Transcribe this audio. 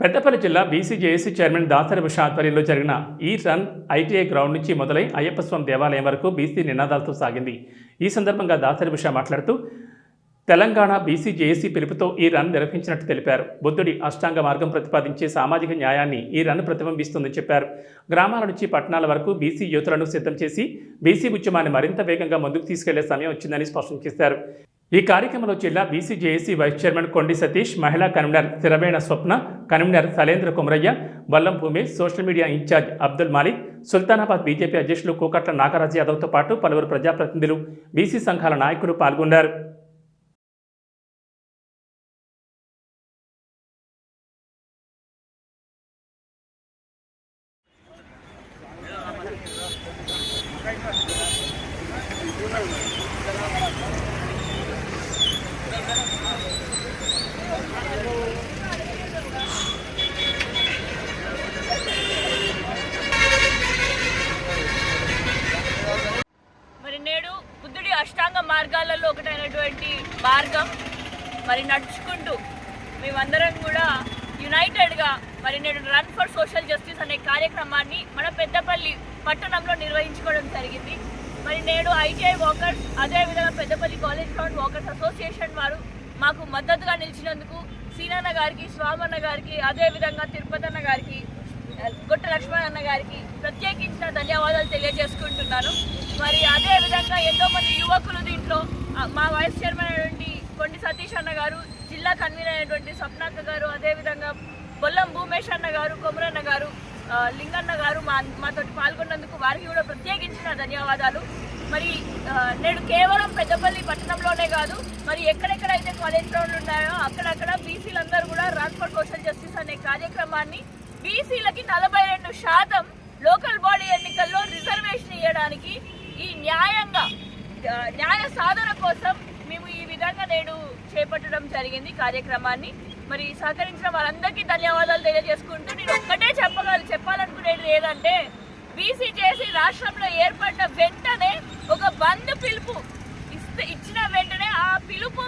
పెద్దపల్లి జిల్లా BCJAC chairman Dasari Usha ఆధ్వర్యంలో జరిగిన ఈ రన్ ఐటీఐ గ్రౌండ్ నుంచి మొదలై అయ్యప్ప స్వామి దేవాలయం వరకు బీసీ నినాదాలతో సాగింది. ఈ సందర్భంగా దాసరి ఉష మాట్లాడుతూ తెలంగాణ బీసీజేఏసీ పిలుపుతో ఈ రన్ నిర్వహించినట్టు తెలిపారు. బుద్ధుడి అష్టాంగ మార్గం ప్రతిపాదించే సామాజిక న్యాయాన్ని ఈ రన్ ప్రతిబింబిస్తుందని చెప్పారు. గ్రామాల నుంచి పట్టణాల వరకు బీసీ యువతులను సిద్ధం చేసి బీసీ ఉద్యమాన్ని మరింత వేగంగా ముందుకు తీసుకెళ్ళే సమయం వచ్చిందని స్పష్టం చేశారు. ఈ కార్యక్రమంలో జిల్లా బీసీజేఏసీ వైస్ చైర్మన్ కొండి సతీష్ మహిళా కన్వీనర్ స్థిరమైన Swapna convener Salendra Kumaraiah Ballam Bhumesh social media incharge Abdul Malik Sultanabad BJP అధ్యక్షులు కూకట్ల నాగరాజ్ యాదవ్తో పాటు పలువురు ప్రజాప్రతినిధులు బీసీ సంఘాల నాయకులు పాల్గొన్నారు. మరి మార్గాలలో ఒకటైనటువంటి మార్గం. మరి నడుచుకుంటూ మేమందరం కూడా యునైటెడ్గా మరి నేడు రన్ ఫర్ సోషల్ జస్టిస్ అనే కార్యక్రమాన్ని మన పెద్దపల్లి పట్టణంలో నిర్వహించుకోవడం జరిగింది. మరి నేడు ఐటీఐ వాకర్స్ అదేవిధంగా Peddapalli college ground walkers association వారు మాకు మద్దతుగా నిలిచినందుకు సీనన్న గారికి స్వామన్న గారికి అదేవిధంగా తిరుపతన్న గారికి గొట్ట లక్ష్మణ్ అన్న గారికి ప్రత్యేకించిన ధన్యవాదాలు తెలియజేసుకుంటున్నాను. మరి అదే విధంగా ఎంతో మంది యువకులు మా వైస్ చైర్మన్ అయినటువంటి కొండి సతీష్ అన్న గారు జిల్లా కన్వీనర్ అయినటువంటి స్వప్నాక్క గారు అదేవిధంగా బొల్లం భూమేష్ అన్న గారు కొమరన్న గారు లింగన్న గారు మా మాతోటి పాల్గొన్నందుకు వారికి కూడా ప్రత్యేకించిన ధన్యవాదాలు. మరి నేడు కేవలం పెద్దపల్లి పట్టణంలోనే కాదు మరి ఎక్కడెక్కడైతే కాలేజ్ గ్రౌండ్లు ఉన్నాయో అక్కడక్కడ బీసీలందరూ కూడా రాజ్కోట్ సోషల్ జస్టిస్ అనే కార్యక్రమాన్ని బీసీలకి నలభై రెండు శాతం లోకల్ బాడీ ఎన్నికల్లో రిజర్వేషన్ ఇవ్వడానికి ఈ న్యాయంగా న్యాయ సాధన కోసం మేము ఈ విధంగా నేడు చేపట్టడం జరిగింది కార్యక్రమాన్ని. మరి సహకరించిన వారందరికీ ధన్యవాదాలు తెలియజేసుకుంటూ నేను ఒక్కటే చెప్పగల చెప్పాలనుకునేది ఏదంటే చేసి రాష్ట్రంలో ఏర్పడిన వెంటనే ఒక బంద్ పిలుపు ఇస్తే ఇచ్చిన వెంటనే ఆ పిలుపు